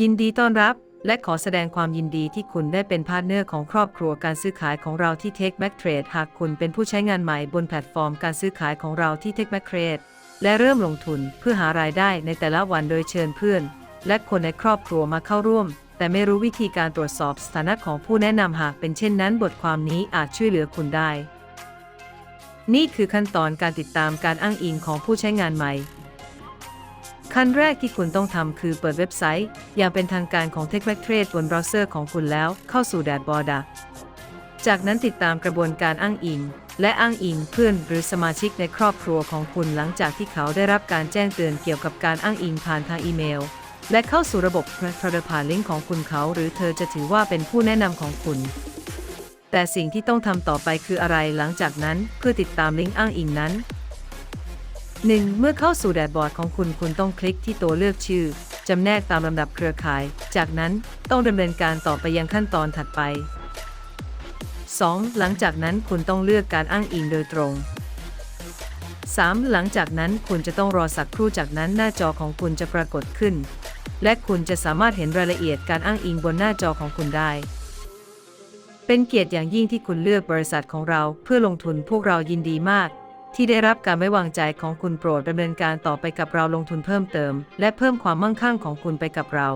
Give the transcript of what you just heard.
ยินดีต้อนรับ และขอแสดงความยินดีที่คุณได้เป็นพาร์ทเนอร์ของครอบครัวการซื้อขายของเราที่ Take Back Trade หากคุณเป็นผู้ใช้งานใหม่บนแพลตฟอร์มการซื้อขายของเราที่ Take Back Trade และเริ่มลงทุนเพื่อหารายได้ในแต่ละวันโดยเชิญเพื่อน และคนในครอบครัวมาเข้าร่วม แต่ไม่รู้วิธีการตรวจสอบสถานะของผู้แนะนำหากเป็นเช่นนั้น บทความนี้อาจช่วยเหลือคุณได้ นี่คือขั้นตอนการติดตามการอ้างอิงของผู้ใช้งานใหม่ ขั้นแรกที่คุณต้องทำคือเปิดเว็บไซต์ อย่างเป็นทางการของ TechBack Trade บนเบราว์เซอร์ของคุณแล้วเข้าสู่แดชบอร์ดจากนั้นติดตามกระบวนการอ้างอิง และอ้างอิงเพื่อนหรือสมาชิกในครอบครัวของคุณหลังจากที่เขาได้รับการแจ้งเตือนเกี่ยวกับการอ้างอิงผ่านทางอีเมล และเข้าสู่ระบบทรผ่านลิงก์ของคุณเขา หรือเธอจะถือว่าเป็นผู้แนะนำของคุณ แต่สิ่งที่ต้องทำต่อไปคืออะไรหลังจากนั้นเพื่อติดตามลิงก์อ้างอิงนั้น 1. เมื่อเข้าสู่แดชบอร์ดของคุณคุณต้องคลิกที่ตัวเลือกชื่อ จำแนกตามลำดับเครือข่าย จากนั้นต้องดำเนินการต่อไปยังขั้นตอนถัดไป 2. หลังจากนั้นคุณต้องเลือกการอ้างอิงโดยตรง 3. หลังจากนั้นคุณจะต้องรอสักครู่จากนั้นหน้าจอของคุณจะปรากฏขึ้น และคุณจะสามารถเห็นรายละเอียดการอ้างอิงบนหน้าจอของคุณได้ เป็นเกียรติอย่างยิ่งที่คุณเลือกบริษัทของเราเพื่อลงทุนพวกเรายินดีมาก ที่ได้รับการไว้วางใจของคุณโปรดดำเนินการต่อไปกับเราลงทุนเพิ่มเติม และเพิ่มความมั่งคั่งของคุณไปกับเรา